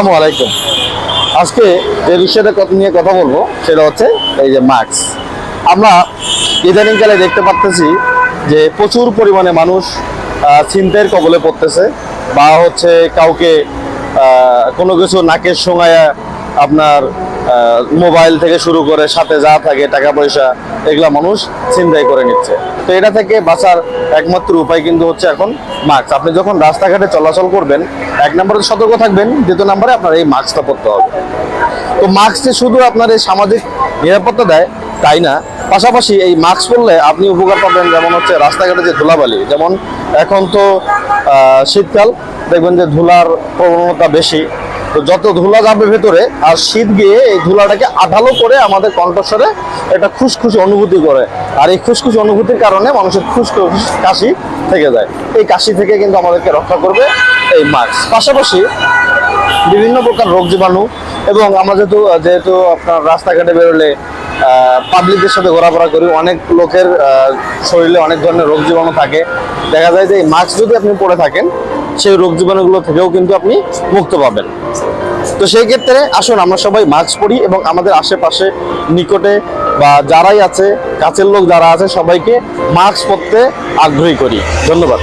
আসসালামু আলাইকুম। আজকে যে বিষয়টা নিয়ে কথা বলব, সেটা হচ্ছে এই যে মাস্ক। আমরা ইদানিংকালে দেখতে পাচ্তেছি যে প্রচুর পরিমাণে মানুষ ছিনতাইয়ের কবলে পড়তেছে বা হচ্ছে কাউকে কোনো কিছু নাকের সময় আপনার মোবাইল থেকে শুরু করে সাথে যা থাকে টাকা পয়সা এগুলা মানুষ ছিনতাই করে নিচ্ছে। তো এটা থেকে বাঁচার একমাত্র উপায় কিন্তু হচ্ছে এখন মাস্ক। আপনি যখন রাস্তাঘাটে চলাচল করবেন, এক নম্বরে সতর্ক থাকবেন, দ্বিতীয় নম্বরে আপনার এই মাস্কটা পরতে হবে। তো মাস্ক যে শুধু আপনার এই সামাজিক নিরাপত্তা দেয়, তাই না? পাশাপাশি এই মাস্ক পরলে আপনি উপকার পাবেন যেমন হচ্ছে রাস্তাঘাটে যে ধুলাবালি, যেমন এখন তো শীতকাল, দেখবেন যে ধুলার প্রবণতা বেশি। তো যত ধুলা যাবে ভেতরে আর শীত গিয়ে এই ধুলাটাকে আঠালো করে আমাদের কণ্ঠস্বরে একটা খুশখুশি অনুভূতি করে। আর এই খুশখুশি অনুভূতির কারণে মানুষের খুশখুশ কাশি থেকে যায়। এই কাশি থেকে কিন্তু আমাদেরকে রক্ষা করবে এই মাস্ক পাশাপাশি বিভিন্ন প্রকার রোগ জীবাণু এবং আমরা যেহেতু যেহেতু আপনার রাস্তাঘাটে বেরোলে পাবলিকদের সাথে ঘোরাফেরা করি, অনেক লোকের শরীরে অনেক ধরনের রোগ জীবাণু থাকে। দেখা যায় যে এই মাস্ক যদি আপনি পরে থাকেন সেই রোগ জীবাণুগুলো থেকেও কিন্তু আপনি মুক্ত পাবেন। তো সেই ক্ষেত্রে আসুন, আমরা সবাই মাস্ক পরি এবং আমাদের আশেপাশে নিকটে বা যারাই আছে, কাছের লোক যারা আছে, সবাইকে মাস্ক পরতে আগ্রহী করি। ধন্যবাদ।